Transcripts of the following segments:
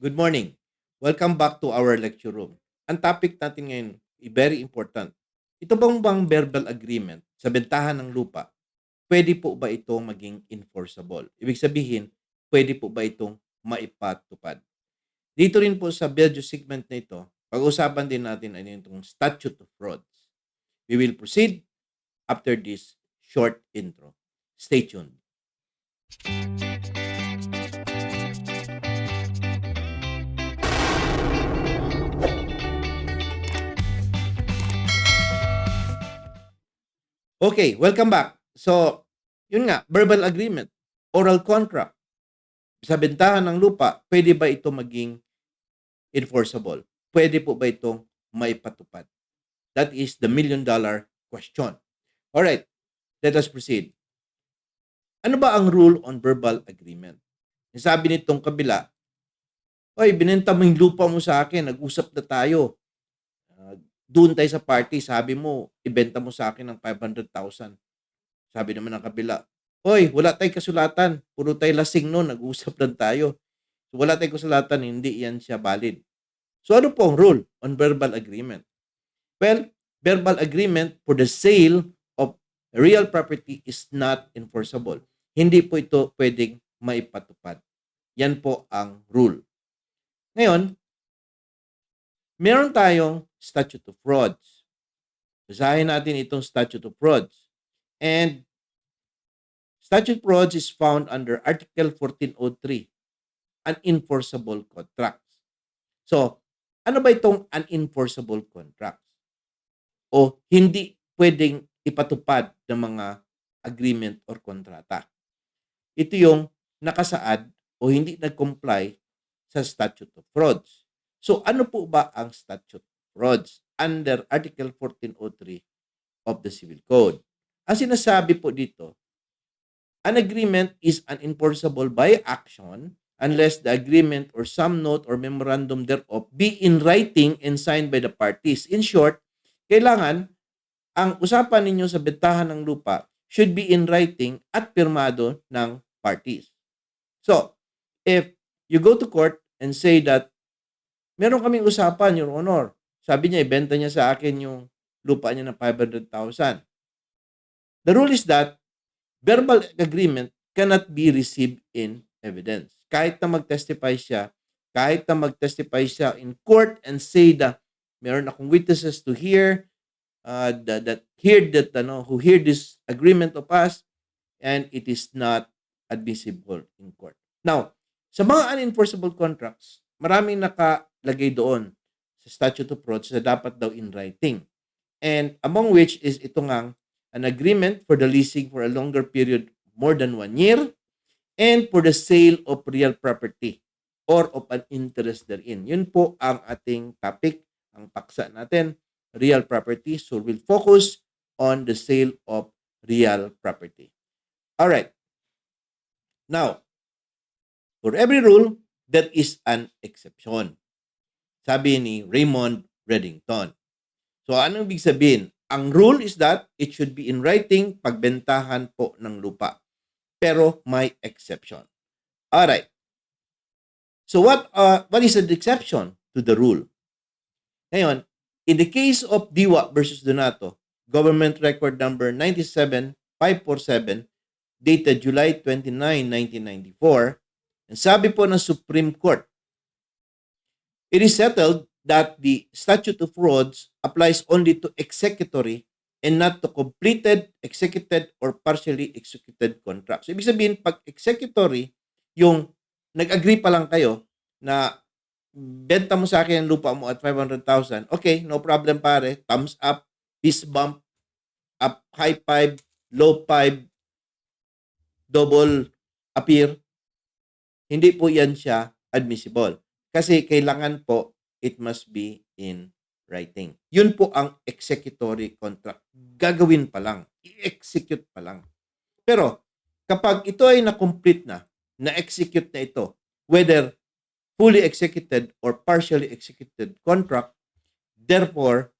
Good morning. Welcome back to our lecture room. Ang topic natin ngayon, very important. Ito bang bang verbal agreement sa bentahan ng lupa, pwede po ba itong maging enforceable? Ibig sabihin, pwede po ba itong maipatupad? Dito rin po sa video segment na ito, pag-usapan din natin ano itong statute of frauds. We will proceed after this short intro. Stay tuned. Okay, welcome back. So, yun nga, verbal agreement, oral contract. Sa bentahan ng lupa, pwede ba ito maging enforceable? Pwede po ba itong maipatupad? That is the million dollar question. All right, let us proceed. Ano ba ang rule on verbal agreement? Sabi nitong kabila, Oy, binenta mo yung lupa mo sa akin, nag-usap na tayo. Doon tayo sa party, sabi mo, ibenta mo sa akin ng 500,000. Sabi naman ng kabila, Hoy, wala tayong kasulatan. Puro tayo lasing noon, nag-usap lang tayo. So, wala tayong kasulatan, hindi yan siya valid. So, ano po ang rule on verbal agreement? Well, verbal agreement for the sale of real property is not enforceable. Hindi po ito pwedeng maipatupad. Yan po ang rule. Ngayon, meron tayong statute of frauds. Basahin natin itong statute of frauds. And statute of frauds is found under Article 1403, unenforceable contracts. So, ano ba itong unenforceable contracts? O hindi pwedeng ipatupad ng mga agreement or kontrata. Ito yung nakasaad o hindi nag-comply sa statute of frauds. So, ano po ba ang statute frauds under Article 1403 of the Civil Code? Ang sinasabi po dito, an agreement is unenforceable by action unless the agreement or some note or memorandum thereof be in writing and signed by the parties. In short, kailangan ang usapan ninyo sa bentahan ng lupa should be in writing at pirmado ng parties. So, if you go to court and say that meron kaming usapan, Your Honor, sabi niya, ibenta niya sa akin yung lupa niya ng 500,000. The rule is that verbal agreement cannot be received in evidence. Kahit na mag-testify siya, kahit na mag-testify siya in court and say that meron akong witnesses to hear, uh, that, that hear that, ano, who hear this agreement of us, and it is not admissible in court. Now, sa mga unenforceable contracts, maraming nakalagay doon sa statute of frauds na dapat daw in writing. And among which is ito nga an agreement for the leasing for a longer period more than one year and for the sale of real property or of an interest therein. Yun po ang ating topic, ang paksa natin, real property. So we'll focus on the sale of real property. All right. Now, for every rule, there is an exception. Sabi ni Raymond Reddington. So, anong ibig sabihin? Ang rule is that it should be in writing pagbentahan po ng lupa. Pero may exception. Alright. So, what, uh, what is the exception to the rule? Ngayon, in the case of Diwa versus Donato, government record number 97547, dated July 29, 1994, and sabi po ng Supreme Court, it is settled that the statute of frauds applies only to executory and not to completed, executed, or partially executed contracts. So, ibig sabihin, pag executory, yung nag-agree pa lang kayo na benta mo sa akin ang lupa mo at 500,000, okay, no problem pare, thumbs up, fist bump, up, high five, low five, double appear, hindi po yan siya admissible. Kasi kailangan po, it must be in writing. Yun po ang executory contract. Gagawin pa lang. I-execute pa lang. Pero, kapag ito ay na-complete na, na-execute na ito, whether fully executed or partially executed contract, therefore,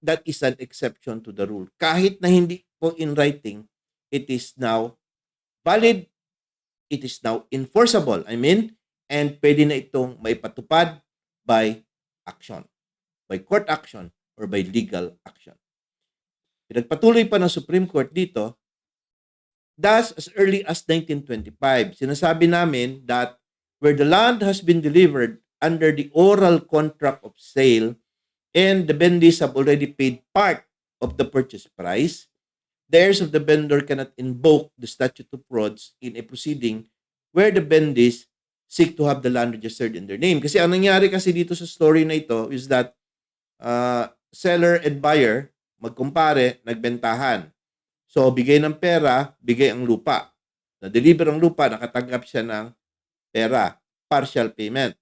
that is an exception to the rule. Kahit na hindi po in writing, it is now valid, it is now enforceable. I mean, and pwede na itong maipatupad by action, by court action or by legal action. Pinagpatuloy pa ng Supreme Court dito, thus as early as 1925, sinasabi namin that where the land has been delivered under the oral contract of sale and the bendies have already paid part of the purchase price, the heirs of the vendor cannot invoke the statute of frauds in a proceeding where the bendies seek to have the land registered in their name. Kasi ang nangyari kasi dito sa story na ito is that uh, seller and buyer magkumpare, nagbentahan. So, bigay ng pera, bigay ang lupa. Na-deliver ang lupa, nakatanggap siya ng pera, partial payment.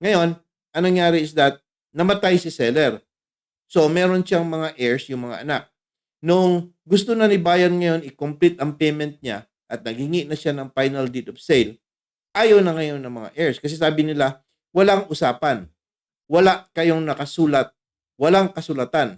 Ngayon, ang nangyari is that namatay si seller. So, meron siyang mga heirs, yung mga anak. Nung gusto na ni buyer ngayon i-complete ang payment niya at naghingi na siya ng final deed of sale, ayaw na ngayon ng mga heirs. Kasi sabi nila, walang usapan. Wala kayong nakasulat. Walang kasulatan.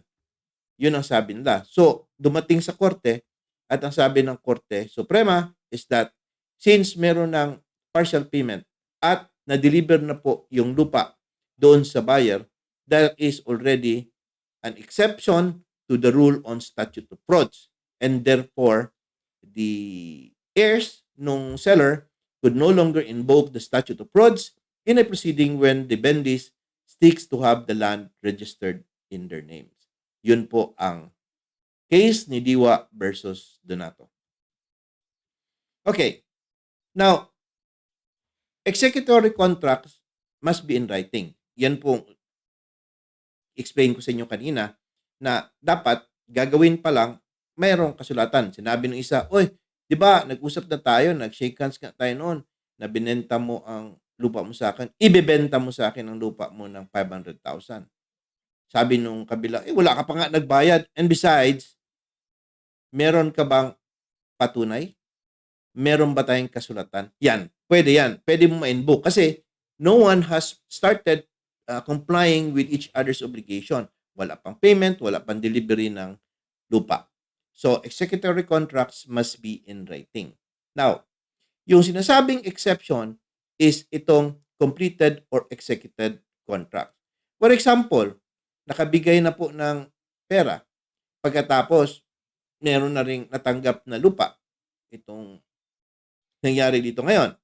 Yun ang sabi nila. So, dumating sa korte at ang sabi ng korte suprema is that since meron ng partial payment at na-deliver na po yung lupa doon sa buyer, that is already an exception to the rule on statute of frauds. And therefore, the heirs nung seller could no longer invoke the statute of frauds in a proceeding when the bendies sticks to have the land registered in their names. Yun po ang case ni Diwa versus Donato. Okay. Now, executory contracts must be in writing. Yan po explain ko sa inyo kanina na dapat gagawin pa lang mayroong kasulatan. Sinabi ng isa, "Oy, 'di ba, nag-usap na tayo, nag-shake hands nga tayo noon, na binenta mo ang lupa mo sa akin, ibebenta mo sa akin ang lupa mo ng 500,000." Sabi nung kabila, "Eh wala ka pa nga nagbayad and besides, meron ka bang patunay? Meron ba tayong kasulatan?" Yan, pwede yan. Pwede mo ma-invoke kasi no one has started uh, complying with each other's obligation. Wala pang payment, wala pang delivery ng lupa. So, executory contracts must be in writing. Now, yung sinasabing exception is itong completed or executed contract. For example, nakabigay na po ng pera. Pagkatapos, meron na ring natanggap na lupa. Itong nangyari dito ngayon.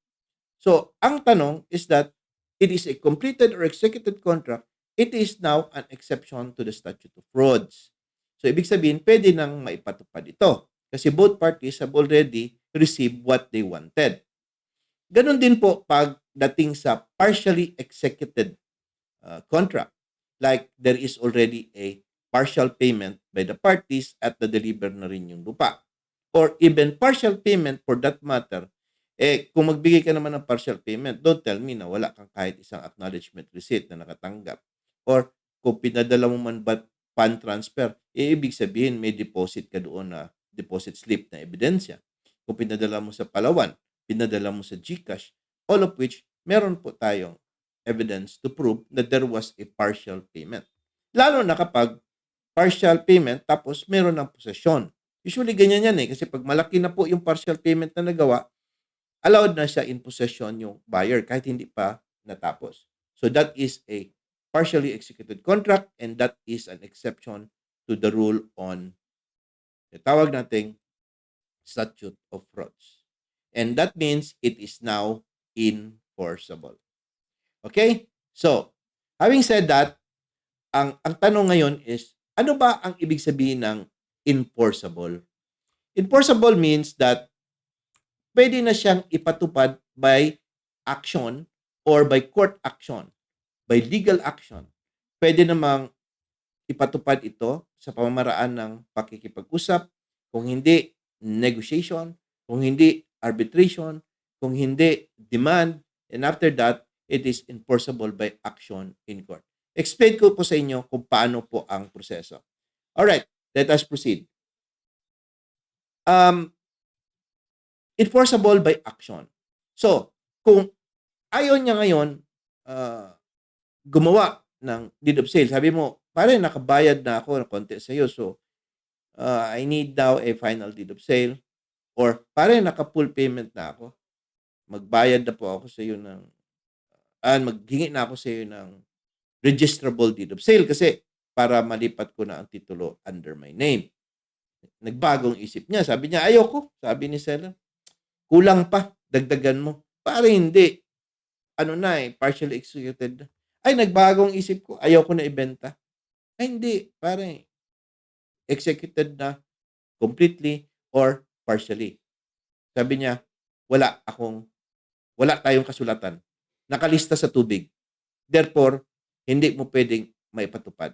So, ang tanong is that it is a completed or executed contract, it is now an exception to the statute of frauds. So, ibig sabihin, pwede nang maipatupad ito. Kasi both parties have already received what they wanted. Ganon din po pagdating sa partially executed uh, contract. Like there is already a partial payment by the parties at the deliver na rin yung lupa. Or even partial payment for that matter, eh, kung magbigay ka naman ng partial payment, don't tell me na wala kang kahit isang acknowledgement receipt na nakatanggap. Or kung pinadala mo man ba fund transfer, eh, ibig sabihin may deposit ka doon na deposit slip na ebidensya. Kung pinadala mo sa Palawan, pinadala mo sa GCash, all of which meron po tayong evidence to prove that there was a partial payment. Lalo na kapag partial payment tapos meron ng posesyon. Usually ganyan yan eh kasi pag malaki na po yung partial payment na nagawa, allowed na siya in possession yung buyer kahit hindi pa natapos. So that is a partially executed contract and that is an exception to the rule on the tawag nating statute of frauds. And that means it is now enforceable. Okay? So, having said that, ang ang tanong ngayon is ano ba ang ibig sabihin ng enforceable? Enforceable means that pwede na siyang ipatupad by action or by court action, by legal action. Pwede namang ipatupad ito sa pamamaraan ng pakikipag-usap, kung hindi negotiation, kung hindi arbitration, kung hindi demand, and after that, it is enforceable by action in court. Explain ko po sa inyo kung paano po ang proseso. Alright, let us proceed. Um, enforceable by action. So, kung ayaw niya ngayon uh, gumawa ng deed of sale, sabi mo, pare, nakabayad na ako ng konti sa iyo, so uh, I need now a final deed of sale. Or, pare, naka-full payment na ako. Magbayad na po ako sa iyo ng ah, maghingi na ako sa iyo ng registrable deed of sale kasi para malipat ko na ang titulo under my name. Nagbagong isip niya. Sabi niya, ayoko. Sabi ni seller, kulang pa. Dagdagan mo. Para hindi. Ano na eh, partially executed. Ay, nagbagong isip ko. Ayoko na ibenta. Ay, hindi. Pare, executed na completely or partially. Sabi niya, wala akong, wala tayong kasulatan. Nakalista sa tubig. Therefore, hindi mo pwedeng maipatupad.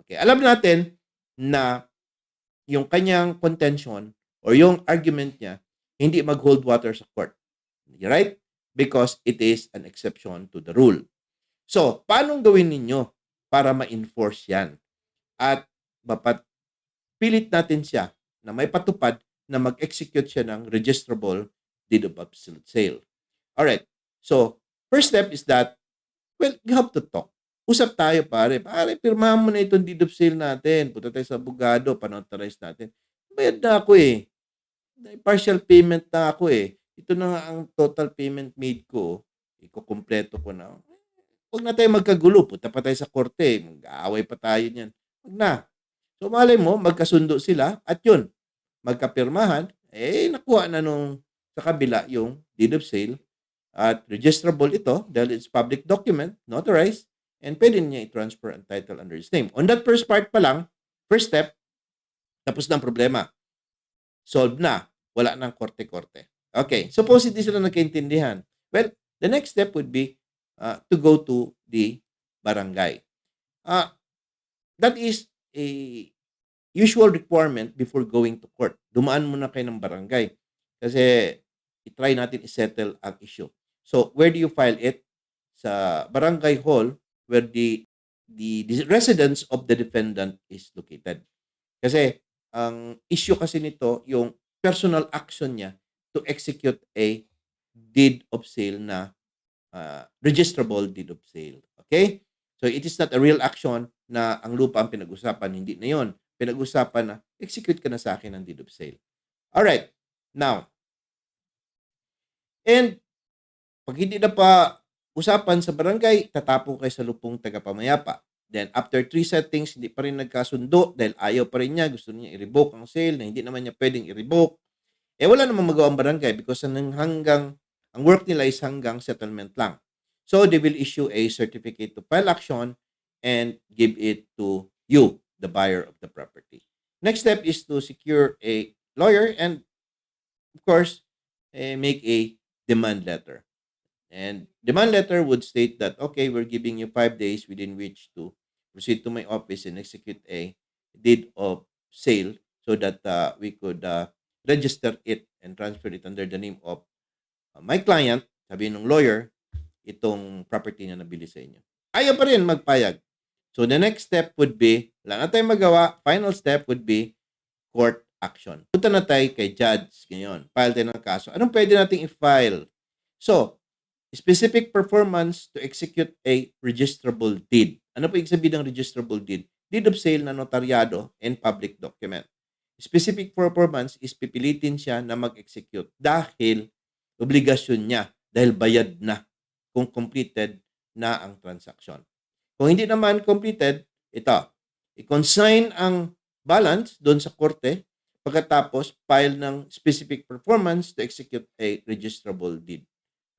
Okay, alam natin na yung kanyang contention or yung argument niya hindi mag-hold water sa court. Right? Because it is an exception to the rule. So, paano gawin ninyo para ma-enforce yan? At mapat pilit natin siya na may patupad na mag-execute siya ng registrable deed of absolute sale. Alright. So, first step is that, well, you have to talk. Usap tayo, pare. Pare, pirmahan mo na itong deed of sale natin. Punta tayo sa abogado, panauthorize natin. Bayad na ako eh. Partial payment na ako eh. Ito na ang total payment made ko. Iko-kompleto ko na. Huwag na tayo magkagulo. Punta pa tayo sa korte. Mag-aaway pa tayo niyan. Huwag na. So, malay mo, magkasundo sila at yun, magkapirmahan, eh, nakuha na nung sa kabila yung deed of sale at registrable ito dahil it's public document, notarized, and pwede niya i-transfer ang title under his name. On that first part pa lang, first step, tapos na ang problema. Solved na. Wala nang korte-korte. Okay. Suppose hindi sila nagkaintindihan. Well, the next step would be uh, to go to the barangay. Uh, that is a usual requirement before going to court. Dumaan muna kayo ng barangay. Kasi i-try natin i-settle ang issue. So, where do you file it? Sa barangay hall where the the, the residence of the defendant is located. Kasi ang issue kasi nito yung personal action niya to execute a deed of sale na uh, registrable deed of sale. Okay? So it is not a real action na ang lupa ang pinag-usapan. Hindi na yon. Pinag-usapan na execute ka na sa akin ng deed of sale. Alright. Now, and pag hindi na pa usapan sa barangay, tatapo kayo sa lupong tagapamayapa. Then, after three settings, hindi pa rin nagkasundo dahil ayaw pa rin niya, gusto niya i-revoke ang sale na hindi naman niya pwedeng i-revoke. Eh, wala namang magawa ang barangay because ang hanggang, ang work nila is hanggang settlement lang. So, they will issue a certificate to file action and give it to you, the buyer of the property. Next step is to secure a lawyer and, of course, eh, make a demand letter. And demand letter would state that, okay, we're giving you five days within which to proceed to my office and execute a deed of sale so that uh, we could uh, register it and transfer it under the name of uh, my client, sabi ng lawyer, itong property na nabili sa inyo. Ayaw pa rin magpayag. So the next step would be, wala na tayong magawa, final step would be court action. Punta na tayo kay judge ngayon. File tayo ng kaso. Anong pwede nating i-file? So, specific performance to execute a registrable deed. Ano po ibig sabihin ng registrable deed? Deed of sale na notaryado and public document. Specific performance is pipilitin siya na mag-execute dahil obligasyon niya dahil bayad na kung completed na ang transaction. Kung hindi naman completed, ito, i-consign ang balance doon sa korte pagkatapos file ng specific performance to execute a registrable deed.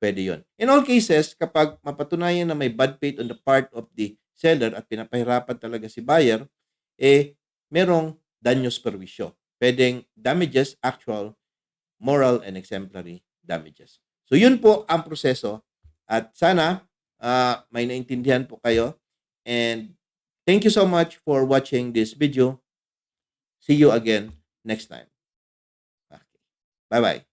Pwede yon. In all cases, kapag mapatunayan na may bad faith on the part of the seller at pinapahirapan talaga si buyer, eh, merong danyos perwisyo. Pwedeng damages, actual, moral, and exemplary damages. So, yun po ang proseso. At sana, uh, may naintindihan po kayo. And thank you so much for watching this video. See you again next time. Okay. Bye-bye.